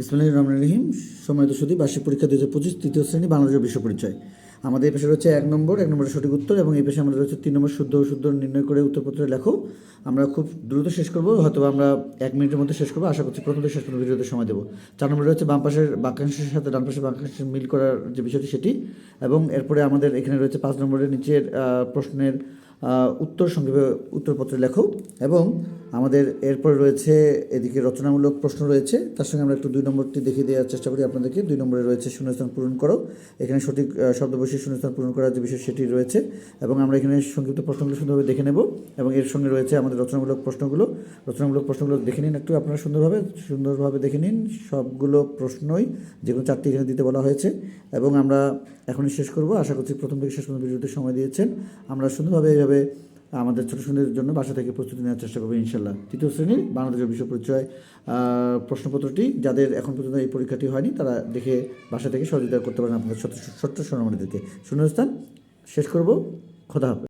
বিসমুল্লাহ রহমান রহিম। সম্মানিত সুদী বার্ষিক পরীক্ষা দু হাজার পঁচিশ, তৃতীয় শ্রেণি বাংলাদেশের বিশ্ব পরিচয়। আমাদের এই পেশে রয়েছে এক নম্বর, এক নম্বরের সঠিক উত্তর এবং এই পেশে আমাদের রয়েছে তিন নম্বর শুদ্ধ শুদ্ধ নির্ণয় করে উত্তরপত্রে লেখো। আমরা খুব দ্রুত শেষ করব হয়তো আমরা এক মিনিটের মধ্যে শেষ করব। আশা করছি প্রথম শেষ পর্যন্ত ভিডিওতে সময় দেবো। চার নম্বরে রয়েছে বাম পাশের বাক্যাংশের সাথে ডান পাশের বাক্যাংশের মিল করার যে বিষয়টি সেটি। এবং এরপরে আমাদের এখানে রয়েছে পাঁচ নম্বরের নিচের প্রশ্নের উত্তর সংক্ষেপে উত্তরপত্র লেখো। এবং আমাদের এরপর রয়েছে, এদিকে রচনামূলক প্রশ্ন রয়েছে। তার সঙ্গে আমরা একটু দুই নম্বরটি দেখিয়ে দেওয়ার চেষ্টা করি আপনাদেরকে। দুই নম্বরে রয়েছে, শূন্যস্থান পূরণ করো। এখানে সঠিক শব্দবশী শূন্যস্থান পূরণ করার যে বিষয় সেটি রয়েছে এবং আমরা এখানে সংক্ষিপ্ত প্রশ্নগুলো সুন্দরভাবে দেখে নেব এবং এর সঙ্গে রয়েছে আমাদের রচনামূলক প্রশ্নগুলো। রচনামূলক প্রশ্নগুলো দেখে নিন একটু আপনারা সুন্দরভাবে সুন্দরভাবে দেখে নিন সবগুলো প্রশ্নই, যে কোনো চারটি এখানে দিতে বলা হয়েছে এবং আমরা এখনই শেষ করব। আশা করছি প্রথম থেকে শেষ পর্যন্ত ভিডিওতে সময় দিয়েছেন। আমরা সুন্দরভাবে এইভাবে আমাদের ছোটো সুন্দরের জন্য বাসা থেকে প্রস্তুতি নেওয়ার চেষ্টা করব ইনশাল্লাহ। তৃতীয় শ্রেণির বাংলাদেশের বিশ্ব পরিচয় প্রশ্নপত্রটি যাদের এখন পর্যন্ত এই পরীক্ষাটি হয়নি, তারা দেখে বাসা থেকে সহযোগিতা করতে পারেন আপনাদের ছোট্ট ছোট্ট দিতে শূন্যস্থান শেষ করব। খোদা হাফেজ।